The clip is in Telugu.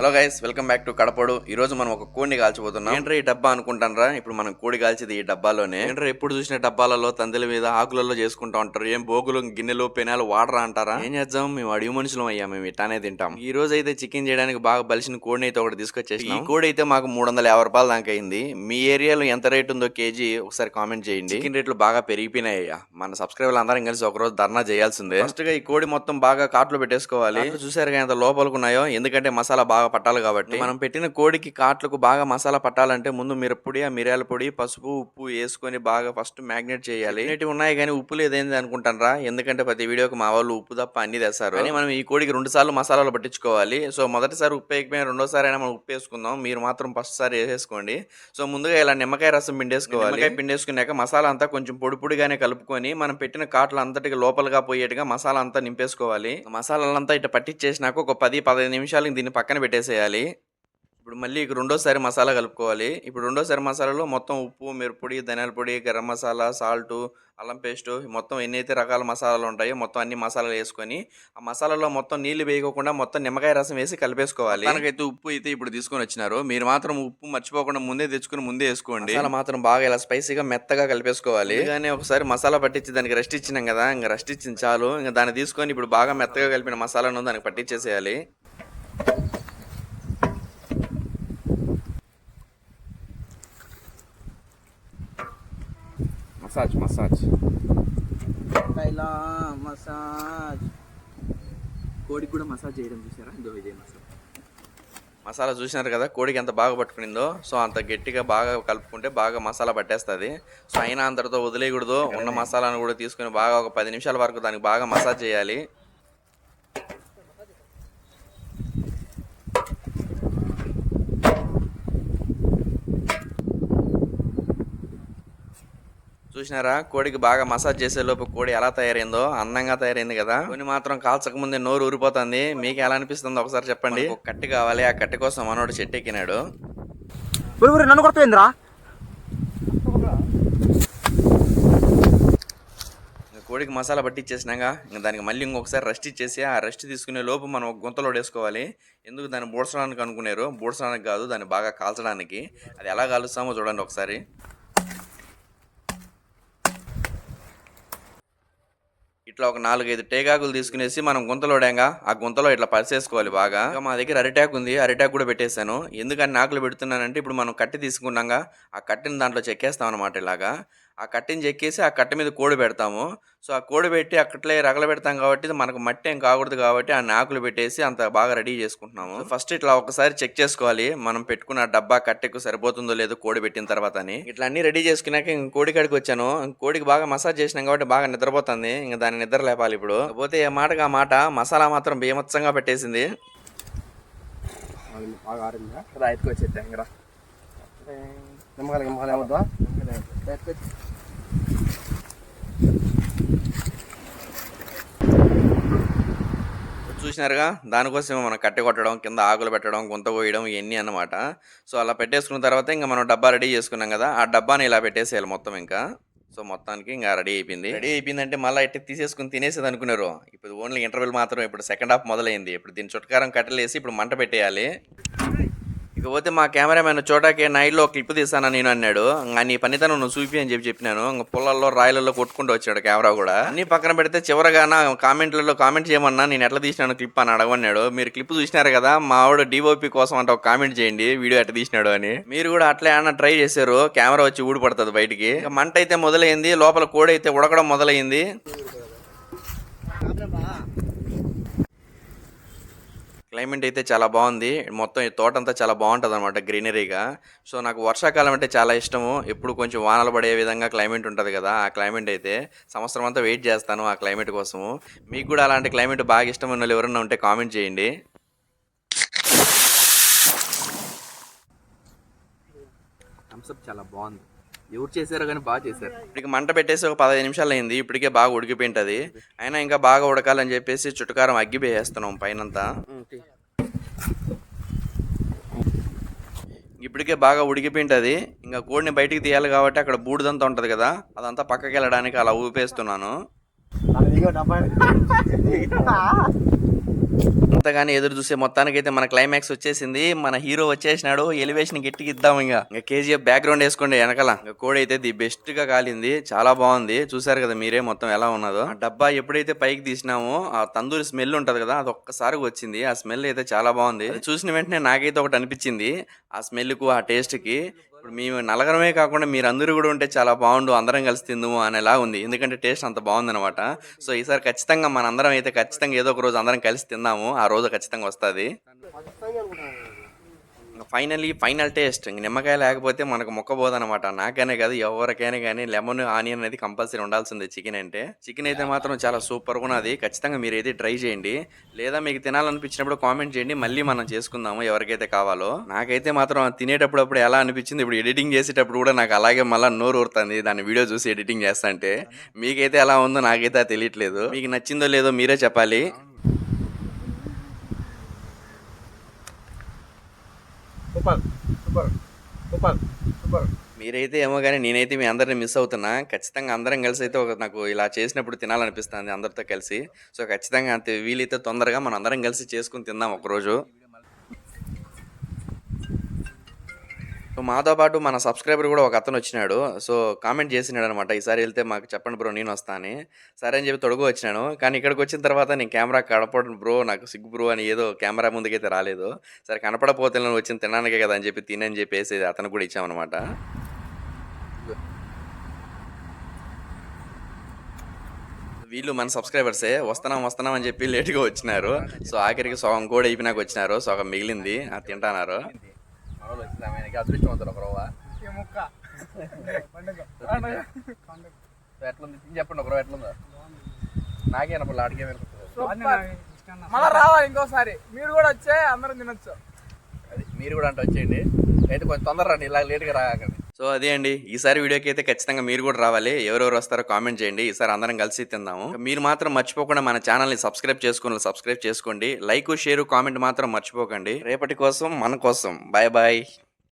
Hello guys welcome back to కడపడు. ఈ రోజు మనం ఒక కోడిని కాల్చబోతున్నాం. ఏంట్రా ఈ డబ్బా అనుకుంటానరా? ఇప్పుడు మనం కోడి కాల్చేది ఈ డబ్బాలోనే. ఏంట్రా ఎప్పుడు చూసిన డబ్బాలలో తందెల మీద ఆకులలో చేసుకుంటా ఉంటారు. ఏం బోగులు గిన్నెలు పెనాలు వాడరా అంటారా? ఏం చేద్దాం? మేము అడిగి మనుషులం అయ్యా మేము ఇట్లానే తింటాం. ఈ రోజు అయితే చికెన్ చేయడానికి బాగా బలిసిన కోడిని అయితే ఒకటి తీసుకొచ్చేసి ఈ కోడి అయితే మాకు మూడు వందల యాభై రూపాయలు దాకా అయింది. మీ ఏరియాలో ఎంత రేట్ ఉందో కేజీ ఒకసారి కామెంట్ చేయండి. చికెన్ రేట్లు బాగా పెరిగిపోయినాయి అయ్యా. మన సబ్స్క్రైబర్లు అందరం కలిసి ఒక రోజు ధర్నా చేయాల్సిందే. ఫస్ట్గా ఈ కోడి మొత్తం బాగా కాట్లు పెట్టేసుకోవాలి. చూసారు ఎంత లోపలికి ఉన్నాయో? ఎందుకంటే మసాలా బాగా పట్టాలి కాబట్టి. మనం పెట్టిన కోడికి కాట్లకు బాగా మసాలా పట్టాలంటే ముందు మిరప్పొడి ఆ మిరియాల పొడి పసుపు ఉప్పు వేసుకొని బాగా ఫస్ట్ మ్యాగ్నేట్ చేయాలి. ఇలాంటివి ఉన్నాయి కానీ ఉప్పు లేదేంది అనుకుంటారా ఎందుకంటే ప్రతి వీడియోకి మా వాళ్ళు ఉప్పు తప్ప అన్ని తెస్తారు. కానీ మనం ఈ కోడికి రెండు సార్లు మసాలాలు పట్టించుకోవాలి. సో మొదటిసారి ఉప్పు వేయకపోయినా రెండోసారి అయినా మనం ఉప్పు వేసుకుందాం. మీరు మాత్రం ఫస్ట్ సారి వేసేసుకోండి సో ముందుగా ఇలా నిమ్మకాయ రసం పిండేసుకోవాలి. నిమ్మకాయ పిండేసుకున్నాక మసాలా అంతా కొంచెం పొడి పొడిగానే కలుపుకొని మనం పెట్టిన కాట్లు అంతటికి లోపలగా పోయేట్టుగా మసాలా అంతా నింపేసుకోవాలి. మసాలాలంతా ఇట్లా పట్టించేసినాక ఒక పది పదిహేను నిమిషాలు దీన్ని పక్కన పెట్టేసేయాలి ఇప్పుడు మళ్ళీ ఇక రెండోసారి మసాలా కలుపుకోవాలి. ఇప్పుడు రెండోసారి మసాలాలో మొత్తం ఉప్పు మిరప్పొడి ధనియాల పొడి గరం మసాలా సాల్ట్ అల్లం పేస్ట్ మొత్తం ఎన్నైతే రకాల మసాలాలు ఉంటాయో మొత్తం అన్ని మసాలాలు వేసుకొని ఆ మసాలాలో మొత్తం నీళ్ళు వేయకుండా మొత్తం నిమ్మకాయ రసం వేసి కలిపేసుకోవాలి. మనకైతే ఉప్పు అయితే ఇప్పుడు తీసుకొని వచ్చినారు. మీరు మాత్రం ఉప్పు మర్చిపోకుండా ముందే తెచ్చుకుని ముందే వేసుకోండి. మసాలా మాత్రం బాగా ఇలా స్పైసీగా మెత్తగా కలిపేసుకోవాలి. కానీ ఒకసారి మసాలా పట్టించి దానికి రెస్ట్ ఇచ్చినాం కదా ఇంకా రెస్ట్ ఇచ్చింది చాలు. ఇంకా దాన్ని తీసుకొని ఇప్పుడు బాగా మెత్తగా కలిపిన మసాలాను దానికి పట్టించేసేయాలి. మసాజ్ మసాజ్ కైలా మసాజ్. కోడికి కూడా మసాజ్ చేయడం చూసారా? ఇదో ఇదే మసాజ్. మసాలా చూసినారు కదా కోడికి ఎంత బాగా పట్టుకునిందో సో అంత గట్టిగా బాగా కలుపుకుంటే బాగా మసాలా పట్టేస్తుంది. సో అయినా అంతటితో వదిలేయకూడదు ఉన్న మసాలాను కూడా తీసుకుని బాగా ఒక పది నిమిషాల వరకు దానికి బాగా మసాజ్ చేయాలి. చూసినారా? కోడికి బాగా మసాజ్ చేసే లోపు కోడి ఎలా తయారైందో? అందంగా తయారైంది కదా. కొన్ని మాత్రం కాల్చక ముందే నోరు ఊరిపోతుంది. మీకు ఎలా అనిపిస్తుందో ఒకసారి చెప్పండి. ఒక కట్టి కావాలి. ఆ కట్టి కోసం మనోడు చెట్టు ఎక్కినాడు. నన్ను కొడుతుందిరా కోడికి మసాలా పట్టించేసినాక ఇంకా దానికి మళ్ళీ ఇంకొకసారి రెస్ట్ ఇచ్చేసి ఆ రెస్ట్ తీసుకునే లోపు మనం ఒక గుంతలో వేసుకోవాలి. ఎందుకు దాన్ని బూడ్చడానికి అనుకున్నారు? బూడ్చడానికి కాదు దాన్ని బాగా కాల్చడానికి. అది ఎలా కాలుస్తామో చూడండి ఒకసారి. ఇట్లా ఒక నాలుగైదు టేకాకులు తీసుకునేసి మనం గుంతలోడాగా ఆ గుంతలో ఇట్లా పరిసేసుకోవాలి బాగా. ఇంకా మా దగ్గర అరిటాకు ఉంది అరిటాకు కూడా పెట్టేశాను. ఎందుకని నాకులు పెడుతున్నానంటే ఇప్పుడు మనం కట్టి తీసుకున్నాగా ఆ కట్టిని దాంట్లో చెక్కేస్తాం అనమాట ఇలాగా. ఆ కట్టిని చెక్కేసి ఆ కట్ట మీద కోడి పెడతాము. సో ఆ కోడి పెట్టి అక్కట్లే రగల పెడతాం కాబట్టి మనకు మట్టి ఏం కాకూడదు కాబట్టి ఆ నాకులు పెట్టేసి అంత బాగా రెడీ చేసుకుంటున్నాము. ఫస్ట్ ఇట్లా ఒకసారి చెక్ చేసుకోవాలి. మనం పెట్టుకున్న డబ్బా కట్టెకు సరిపోతుందో లేదో కోడి పెట్టిన తర్వాత అని ఇట్లా అన్ని రెడీ చేసుకున్నాక ఇంక కోడి కాడికి వచ్చాను. ఇంక కోడికి బాగా మసాజ్ చేసినాం కాబట్టి బాగా నిద్రపోతుంది. ఇంకా దాన్ని నిద్ర లేపాలి ఇప్పుడు. పోతే ఏ మాటగా ఆ మాట? మసాలా మాత్రం బీమత్సంగా పెట్టేసింది. బాగా ఆరిందా? రా ఎత్తుకొచ్చి రా. నిమ్మకాయలు నిమ్మకాయలు ఏమొద్దా? చూసినారుగా. దానికోసమే మనం కట్టె కొట్టడం కింద ఆకులు పెట్టడం గుంత పోయడం ఇవన్నీ అన్నమాట. సో అలా పెట్టేసుకున్న తర్వాత ఇంకా మనం డబ్బా రెడీ చేసుకున్నాం కదా ఆ డబ్బాని ఇలా పెట్టేసేయాలి మొత్తం ఇంకా. సో మొత్తానికి ఇంకా రెడీ అయిపోయింది. రెడీ అయిపోయిందంటే మళ్ళీ ఎట్టి తీసేసుకుని తినేసేది అనుకున్నారు. ఇప్పుడు ఓన్లీ ఇంటర్వెల్ మాత్రం ఇప్పుడు సెకండ్ హాఫ్ మొదలైంది. ఇప్పుడు దీని చుట్టకారం కట్టలేసి ఇప్పుడు మంట పెట్టేయాలి. ఇకపోతే మా కెమెరామెన్ చోటాకి నైట్లో క్లిప్ తీస్తాను నేను అన్నాడు. ఇంకా నీ పనితనం నువ్వు చూపి అని చెప్పి చెప్పినాను. ఇంకా పొలాల్లో రాయలలో కొట్టుకుంటూ వచ్చాడు కెమెరా కూడా. అన్ని పక్కన పెడితే చివరగా నా కామెంట్లలో కామెంట్ చేయమన్నా నేను ఎట్లా తీసినాను క్లిప్ అని అడగమన్నాడు. మీరు క్లిప్ చూసినారు కదా మా ఆవిడ డిఓపి కోసం అంటే ఒక కామెంట్ చేయండి వీడియో ఎట్లా తీసినాడు అని. మీరు కూడా అట్లే ఏమన్నా ట్రై చేశారు కెమెరా వచ్చి ఊడిపడుతుంది బయటికి. మంట అయితే మొదలైంది లోపల కోడి అయితే ఉడకడం మొదలైంది. క్లైమేట్ అయితే చాలా బాగుంది. మొత్తం ఈ తోట అంతా చాలా బాగుంటుంది అనమాట గ్రీనరీగా. సో నాకు వర్షాకాలం అంటే చాలా ఇష్టము. ఎప్పుడు కొంచెం వానలు పడే విధంగా క్లైమేట్ ఉంటుంది కదా ఆ క్లైమేట్ అయితే. సంవత్సరం అంతా వెయిట్ చేస్తాను ఆ క్లైమేట్ కోసము. మీకు కూడా అలాంటి క్లైమేట్ బాగా ఇష్టం ఉన్న వాళ్ళు ఎవరైనా ఉంటే కామెంట్ చేయండి. థమ్స్అప్ చాలా బాగుంది. ఎవరు చేశారో కానీ బాగా చేశారు. ఇప్పటికి మంట పెట్టేసి ఒక పదహైదు నిమిషాలు అయింది. ఇప్పటికే బాగా ఉడికిపోయింటది. అయినా ఇంకా బాగా ఉడకాలని చెప్పేసి చుట్టుకారం అగ్గిపోయేస్తున్నాం పైనంతా. ఇప్పటికే బాగా ఉడికిపోయింటుంది. ఇంకా కోడిని బయటికి తీయాలి కాబట్టి అక్కడ బూడిదంతా ఉంటుంది కదా అదంతా పక్కకి వెళ్ళడానికి అలా ఊపేస్తున్నాను. అంతగానే ఎదురు చూసే అయితే మన క్లైమాక్స్ వచ్చేసింది. మన హీరో వచ్చేసినాడు. ఎలివేషన్ గట్టికి ఇద్దాం ఇంకా. ఇంకా కేజీఎఫ్ బ్యాక్గ్రౌండ్ వేసుకోండి వెనకాల. ఇంకా కోడైతే అయితే ది బెస్ట్గా కాలింది. చాలా బాగుంది. చూసారు కదా మీరే మొత్తం ఎలా ఉన్నదో. ఆ డబ్బా ఎప్పుడైతే పైకి తీసినామో ఆ తందూరి స్మెల్ ఉంటది కదా అది ఒక్కసారి వచ్చింది. ఆ స్మెల్ అయితే చాలా బాగుంది. చూసిన వెంటనే నాకైతే ఒకటి అనిపించింది. ఆ స్మెల్కు ఆ టేస్ట్కి ఇప్పుడు మేము నలగరమే కాకుండా మీరు అందరూ కూడా ఉంటే చాలా బాగుండు అందరం కలిసి తిందుము అనేలా ఉంది. ఎందుకంటే టేస్ట్ అంత బాగుంది అనమాట సో ఈసారి ఖచ్చితంగా మన అందరం అయితే ఖచ్చితంగా ఏదో ఒక రోజు అందరం కలిసి తిందాము ఆ రోజు ఖచ్చితంగా వస్తుంది. ఫైనలీ ఫైనల్ టేస్ట్ ఇంక నిమ్మకాయ లేకపోతే మనకు మొక్కబోదనమాట నాకనే కాదు ఎవరికైనా కానీ లెమన్ ఆనియన్ అనేది కంపల్సరీ ఉండాల్సిందే చికెన్ అంటే. చికెన్ అయితే మాత్రం చాలా సూపర్గా ఉన్నది. ఖచ్చితంగా మీరు అయితే ట్రై చేయండి. లేదా మీకు తినాలనిపించినప్పుడు కామెంట్ చేయండి. మళ్ళీ మనం చేసుకుందాము ఎవరికైతే కావాలో. నాకైతే మాత్రం తినేటప్పుడు అప్పుడు ఎలా అనిపించింది ఇప్పుడు ఎడిటింగ్ చేసేటప్పుడు కూడా నాకు అలాగే మళ్ళీ నోరు ఊరుతుంది దాన్ని వీడియో చూసి ఎడిటింగ్ చేస్తా అంటే. మీకైతే ఎలా ఉందో నాకైతే తెలియట్లేదు. మీకు నచ్చిందో లేదో మీరే చెప్పాలి. Super super super super. మీరైతే ఏమో కానీ నేనైతే మీ అందరిని మిస్ అవుతున్నా. ఖచ్చితంగా అందరం కలిసి అయితే ఒక నాకు ఇలా చేసినప్పుడు తినాలనిపిస్తుంది అందరితో కలిసి. సో ఖచ్చితంగా అంతే వీలైతే తొందరగా మనం అందరం కలిసి చేసుకుని తిందాం ఒకరోజు. సో మాతో పాటు మన సబ్స్క్రైబర్ కూడా ఒక అతను వచ్చినాడు. సో కామెంట్ చేసినాడు అనమాట ఈసారి వెళ్తే మాకు చెప్పండి బ్రో నేను వస్తాను సరే అని చెప్పి తొడుగు వచ్చినాను. కానీ ఇక్కడికి వచ్చిన తర్వాత నేను కెమెరా కనపడను బ్రో నాకు సిగ్గు బ్రో అని ఏదో కెమెరా ముందుకైతే రాలేదు. సరే కనపడపోతే నేను వచ్చిన తినడానికే కదా అని చెప్పి తినని చెప్పేసి అతను కూడా ఇచ్చామన్నమాట వీళ్ళు మన సబ్స్క్రైబర్సే వస్తున్నాం వస్తున్నాం అని చెప్పి లేట్గా వచ్చినారు. సో ఆఖరికి సగం కూడా అయిపోయినాక వచ్చినారు. సగం మిగిలింది. అది తింటున్నారు. ఆమెకి అదృష్టవంతులు ఒక రవ్వ ఎట్లుంది? తిని చెప్పండి ఒక రవ్వ ఎట్లుందో. నాకే అప్పుడు అడిగే మళ్ళా రావాలి ఇంకోసారి? మీరు కూడా వచ్చే అందరం తినొచ్చు. అది మీరు కూడా అంటే వచ్చేయండి. అయితే కొంచెం తొందర రండి ఇలా లేట్గా రాకండి. సో అదే అండి ఈసారి వీడియోకి అయితే ఖచ్చితంగా మీరు కూడా రావాలి. ఎవరెవరు వస్తారో కామెంట్ చేయండి. ఈసారి అందరం కలిసి తిందాము. మీరు మాత్రం మర్చిపోకుండా మన ఛానల్ని సబ్స్క్రైబ్ చేసుకోండి సబ్స్క్రైబ్ చేసుకోండి. లైక్ షేర్ కామెంట్ మాత్రం మర్చిపోకండి. రేపటి కోసం మన కోసం. Bye bye.